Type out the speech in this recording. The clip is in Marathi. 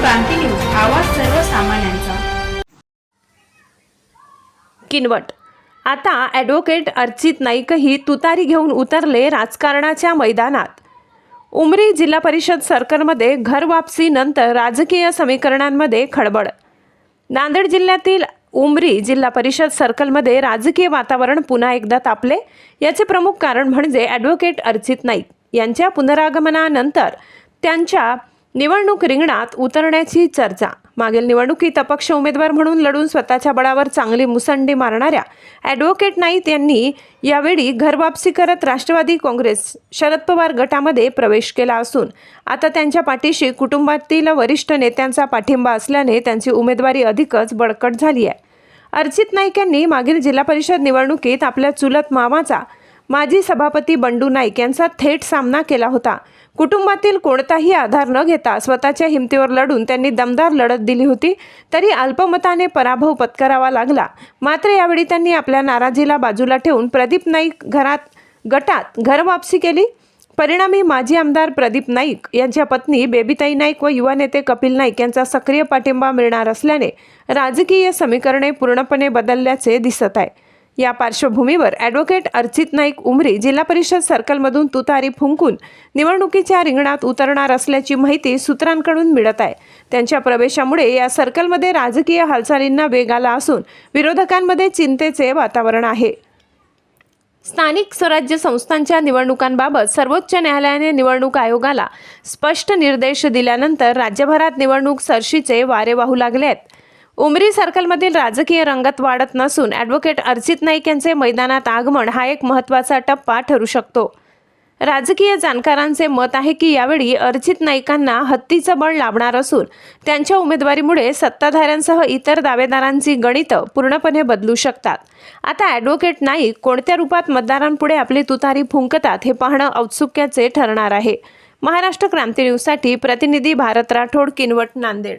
क्रांती न्यूज आवाज सर्वसामान्यांचा. किनवट. आता ॲडव्होकेट अर्चित नाईकही तुतारी घेऊन उतरले राजकारणाच्या मैदानात. उमरी जिल्हा परिषद सर्कलमध्ये घरवापसीनंतर राजकीय समीकरणांमध्ये खळबळ. नांदेड जिल्ह्यातील उमरी जिल्हा परिषद सर्कलमध्ये राजकीय वातावरण पुन्हा एकदा तापले. याचे प्रमुख कारण म्हणजे ॲडव्होकेट अर्चित नाईक. यांच्या पुनरागमनानंतर त्यांच्या निवडणूक रिंगणात उतरण्याची चर्चा. मागील निवडणुकीत अपक्ष उमेदवार म्हणून लढून स्वतःच्या बळावर चांगली मुसंडी मारणाऱ्या ॲडव्होकेट नाईक यांनी यावेळी घरवापसी करत राष्ट्रवादी काँग्रेस शरद पवार गटामध्ये प्रवेश केला असून आता त्यांच्या पाठीशी कुटुंबातील वरिष्ठ नेत्यांचा पाठिंबा असल्याने त्यांची उमेदवारी अधिकच बळकट झाली आहे. अर्चित नाईक यांनी मागील जिल्हा परिषद निवडणुकीत आपल्या चुलत मामाचा माजी सभापती बंडू नाईक यांचा थेट सामना केला होता. कुटुंबातील कोणताही आधार न घेता स्वतःच्या हिमतीवर लढून त्यांनी दमदार लढत दिली होती तरी अल्पमताने पराभव पत्करावा लागला. मात्र यावेळी त्यांनी आपल्या नाराजीला बाजूला ठेवून प्रदीप नाईक घरात गटात घरवापसी केली. परिणामी माजी आमदार प्रदीप नाईक यांच्या पत्नी बेबीताई नाईक व युवा नेते कपिल नाईक यांचा सक्रिय पाठिंबा मिळणार असल्याने राजकीय समीकरणे पूर्णपणे बदलल्याचे दिसत आहे. या पार्श्वभूमीवर ॲडव्होकेट अर्चित नाईक उमरी जिल्हा परिषद सर्कलमधून तुतारी फुंकून निवडणुकीच्या रिंगणात उतरणार असल्याची माहिती सूत्रांकडून मिळत आहे. त्यांच्या प्रवेशामुळे या सर्कलमध्ये राजकीय हालचालींना वेग आला असून विरोधकांमध्ये चिंतेचे वातावरण आहे. स्थानिक स्वराज्य संस्थांच्या निवडणुकांबाबत सर्वोच्च न्यायालयाने निवडणूक आयोगाला स्पष्ट निर्देश दिल्यानंतर राज्यभरात निवडणूक सरशीचे वारे वाहू लागले आहेत. उमरी सर्कलमधील राजकीय रंगत वाढत नसून ॲडव्होकेट अर्चित नाईक यांचे मैदानात आगमन हा एक महत्त्वाचा टप्पा ठरू शकतो. राजकीय जाणकारांचे मत आहे की यावेळी अर्चित नाईकांना हत्तीचं बळ लाभणार असून त्यांच्या उमेदवारीमुळे सत्ताधाऱ्यांसह इतर दावेदारांची गणितं पूर्णपणे बदलू शकतात. आता ॲडव्होकेट नाईक कोणत्या रूपात मतदारांपुढे आपली तुतारी फुंकतात हे पाहणं औत्सुक्याचे ठरणार आहे. महाराष्ट्र क्रांती न्यूजसाठी प्रतिनिधी भारत राठोड किनवट नांदेड.